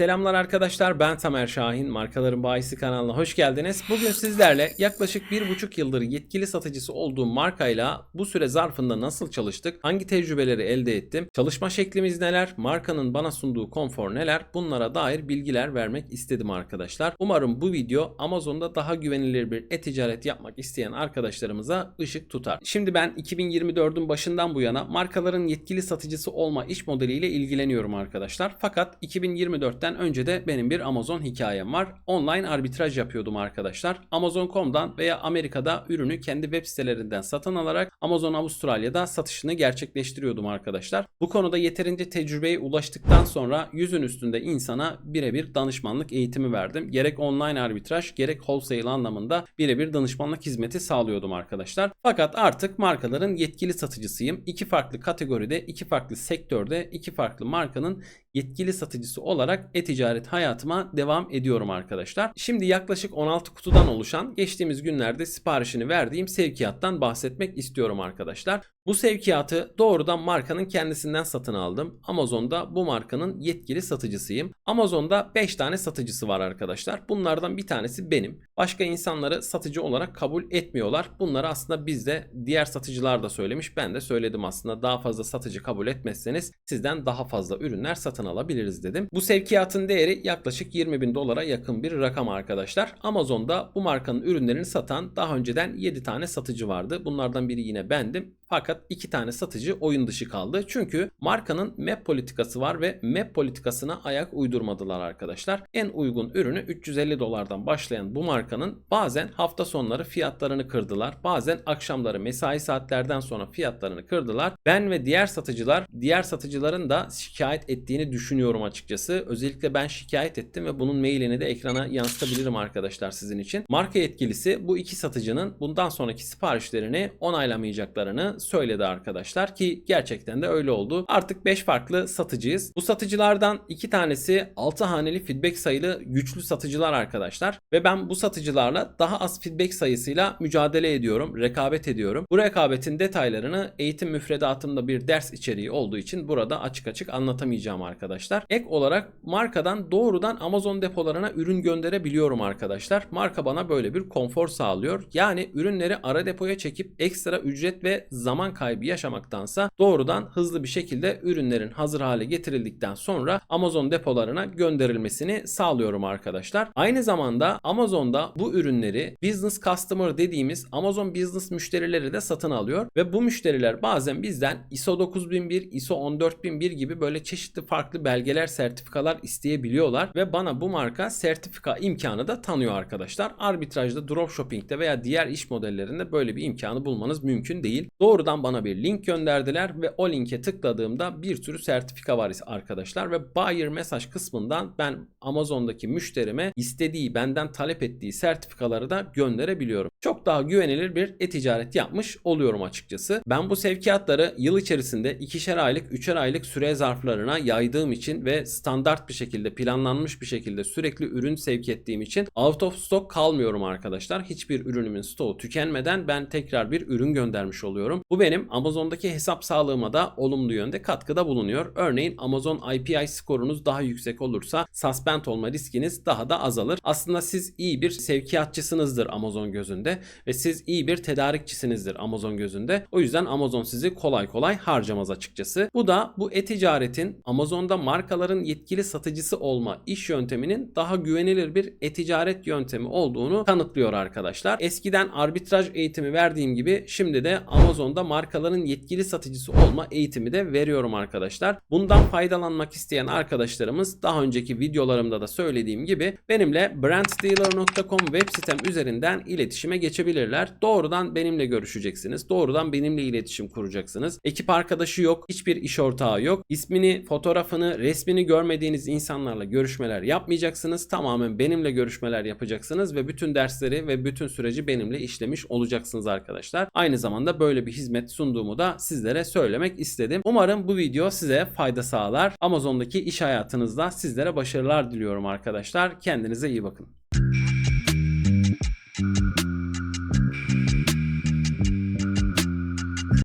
Selamlar arkadaşlar ben Tamer Şahin markaların bayisi kanalına hoş geldiniz. Bugün sizlerle yaklaşık bir buçuk yıldır yetkili satıcısı olduğum markayla bu süre zarfında nasıl çalıştık, hangi tecrübeleri elde ettim, çalışma şeklimiz neler, markanın bana sunduğu konfor neler bunlara dair bilgiler vermek istedim arkadaşlar. Umarım bu video Amazon'da daha güvenilir bir e-ticaret yapmak isteyen arkadaşlarımıza ışık tutar. Şimdi ben 2024'ün başından bu yana markaların yetkili satıcısı olma iş modeliyle ilgileniyorum arkadaşlar. Fakat 2024'ten önce de benim bir Amazon hikayem var. Online arbitraj yapıyordum arkadaşlar. Amazon.com'dan veya Amerika'da ürünü kendi web sitelerinden satın alarak Amazon Avustralya'da satışını gerçekleştiriyordum arkadaşlar. Bu konuda yeterince tecrübeye ulaştıktan sonra yüzün üstünde insana birebir danışmanlık eğitimi verdim. Gerek online arbitraj gerek wholesale anlamında birebir danışmanlık hizmeti sağlıyordum arkadaşlar. Fakat artık markaların yetkili satıcısıyım. İki farklı kategoride, iki farklı sektörde, iki farklı markanın yetkili satıcısı olarak e-ticaret hayatıma devam ediyorum arkadaşlar. Şimdi yaklaşık 16 kutudan oluşan geçtiğimiz günlerde siparişini verdiğim sevkiyattan bahsetmek istiyorum arkadaşlar. Bu sevkiyatı doğrudan markanın kendisinden satın aldım. Amazon'da bu markanın yetkili satıcısıyım. Amazon'da 5 tane satıcısı var arkadaşlar. Bunlardan bir tanesi benim. Başka insanları satıcı olarak kabul etmiyorlar. Bunları aslında biz de diğer satıcılar da söylemiş. Ben de söyledim aslında. Daha fazla satıcı kabul etmezseniz sizden daha fazla ürünler satın alabiliriz dedim. Bu sevkiyatın değeri yaklaşık 20 bin dolara yakın bir rakam arkadaşlar. Amazon'da bu markanın ürünlerini satan daha önceden 7 tane satıcı vardı. Bunlardan biri yine bendim. Fakat iki tane satıcı oyun dışı kaldı. Çünkü markanın map politikası var ve map politikasına ayak uydurmadılar arkadaşlar. En uygun ürünü 350 dolardan başlayan bu markanın bazen hafta sonları fiyatlarını kırdılar. Bazen akşamları mesai saatlerden sonra fiyatlarını kırdılar. Ben ve diğer satıcılar diğer satıcıların da şikayet ettiğini düşünüyorum açıkçası. Özellikle ben şikayet ettim ve bunun mailini de ekrana yansıtabilirim arkadaşlar sizin için. Marka yetkilisi bu iki satıcının bundan sonraki siparişlerini onaylamayacaklarını söyledi arkadaşlar ki gerçekten de öyle oldu. Artık 5 farklı satıcıyız. Bu satıcılardan 2 tanesi 6 haneli feedback sayılı güçlü satıcılar arkadaşlar ve ben bu satıcılarla daha az feedback sayısıyla mücadele ediyorum, rekabet ediyorum. Bu rekabetin detaylarını eğitim müfredatımda bir ders içeriği olduğu için burada açık açık anlatamayacağım arkadaşlar. Ek olarak markadan doğrudan Amazon depolarına ürün gönderebiliyorum arkadaşlar. Marka bana böyle bir konfor sağlıyor. Yani ürünleri ara depoya çekip ekstra ücret ve zaman kaybı yaşamaktansa doğrudan hızlı bir şekilde ürünlerin hazır hale getirildikten sonra Amazon depolarına gönderilmesini sağlıyorum arkadaşlar. Aynı zamanda Amazon'da bu ürünleri business customer dediğimiz Amazon business müşterileri de satın alıyor ve bu müşteriler bazen bizden ISO 9001, ISO 14001 gibi böyle çeşitli farklı belgeler, sertifikalar isteyebiliyorlar ve bana bu marka sertifika imkanı da tanıyor arkadaşlar. Arbitrajda, dropshipping'de veya diğer iş modellerinde böyle bir imkanı bulmanız mümkün değil. Doğrudan bana bir link gönderdiler ve o linke tıkladığımda bir sürü sertifika var arkadaşlar ve buyer mesaj kısmından ben Amazon'daki müşterime istediği, benden talep ettiği sertifikaları da gönderebiliyorum. Çok daha güvenilir bir e-ticaret yapmış oluyorum açıkçası. Ben bu sevkiyatları yıl içerisinde ikişer aylık, üçer aylık süre zarflarına yaydığım için ve standart bir şekilde planlanmış bir şekilde sürekli ürün sevk ettiğim için out of stock kalmıyorum arkadaşlar. Hiçbir ürünümün stoğu tükenmeden ben tekrar bir ürün göndermiş oluyorum. Bu benim Amazon'daki hesap sağlığıma da olumlu yönde katkıda bulunuyor. Örneğin Amazon IPI skorunuz daha yüksek olursa suspend olma riskiniz daha da azalır. Aslında siz iyi bir sevkiyatçısınızdır Amazon gözünde ve siz iyi bir tedarikçisinizdir Amazon gözünde. O yüzden Amazon sizi kolay kolay harcamaz açıkçası. Bu da bu e-ticaretin Amazon'da markaların yetkili satıcısı olma iş yönteminin daha güvenilir bir e-ticaret yöntemi olduğunu kanıtlıyor arkadaşlar. Eskiden arbitraj eğitimi verdiğim gibi şimdi de Amazon'da markaların yetkili satıcısı olma eğitimi de veriyorum arkadaşlar. Bundan faydalanmak isteyen arkadaşlarımız daha önceki videolarımda da söylediğim gibi benimle branddealer.com web sitem üzerinden iletişime geçebilirler. Doğrudan benimle görüşeceksiniz. Doğrudan benimle iletişim kuracaksınız. Ekip arkadaşı yok. Hiçbir iş ortağı yok. İsmini, fotoğrafını, resmini görmediğiniz insanlarla görüşmeler yapmayacaksınız. Tamamen benimle görüşmeler yapacaksınız ve bütün dersleri ve bütün süreci benimle işlemiş olacaksınız arkadaşlar. Aynı zamanda böyle bir hizmet sunduğumu da sizlere söylemek istedim. Umarım bu video size fayda sağlar. Amazon'daki iş hayatınızda sizlere başarılar diliyorum arkadaşlar. Kendinize iyi bakın.